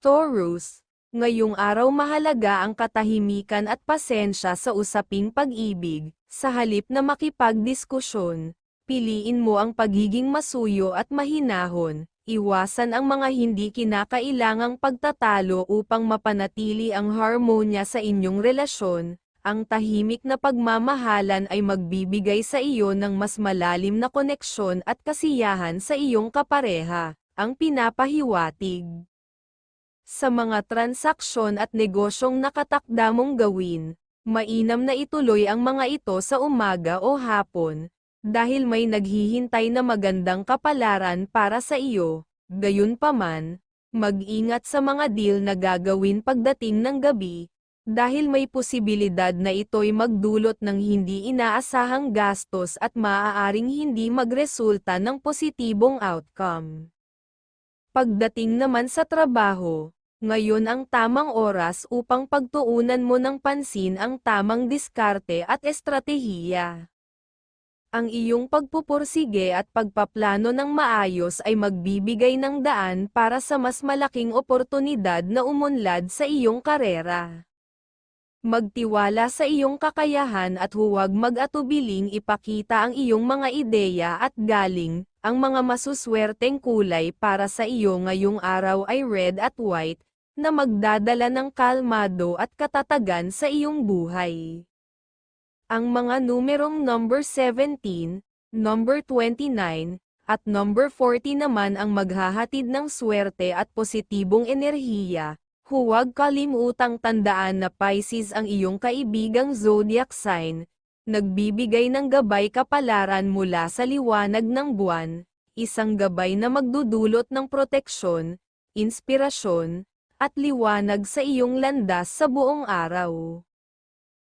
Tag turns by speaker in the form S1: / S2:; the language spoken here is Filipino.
S1: Taurus, ngayong araw mahalaga ang katahimikan at pasensya sa usaping pag-ibig, sa halip na makipagdiskusyon, piliin mo ang pagiging masuyo at mahinahon, iwasan ang mga hindi kinakailangang pagtatalo upang mapanatili ang harmonya sa inyong relasyon, ang tahimik na pagmamahalan ay magbibigay sa iyo ng mas malalim na koneksyon at kasiyahan sa iyong kapareha, ang pinapahiwatig. Sa mga transaksyon at negosyong nakatakda mong gawin, mainam na ituloy ang mga ito sa umaga o hapon, dahil may naghihintay na magandang kapalaran para sa iyo, gayunpaman, mag-ingat sa mga deal na gagawin pagdating ng gabi, dahil may posibilidad na ito'y magdulot ng hindi inaasahang gastos at maaaring hindi magresulta ng positibong outcome. Pagdating naman sa trabaho, ngayon ang tamang oras upang pagtuunan mo ng pansin ang tamang diskarte at estratehiya. Ang iyong pagpupursige at pagpaplano ng maayos ay magbibigay ng daan para sa mas malaking oportunidad na umunlad sa iyong karera. Magtiwala sa iyong kakayahan at huwag mag-atubiling ipakita ang iyong mga ideya at galing, ang mga masuswerteng kulay para sa iyo ngayong araw ay red at white, na magdadala ng kalmado at katatagan sa iyong buhay. Ang mga numerong number 17, number 29, at number 40 naman ang maghahatid ng swerte at positibong enerhiya, Huwag kalimutang tandaan na Pisces ang iyong kaibigang zodiac sign, nagbibigay ng gabay kapalaran mula sa liwanag ng buwan, isang gabay na magdudulot ng proteksyon, inspirasyon, at liwanag sa iyong landas sa buong araw.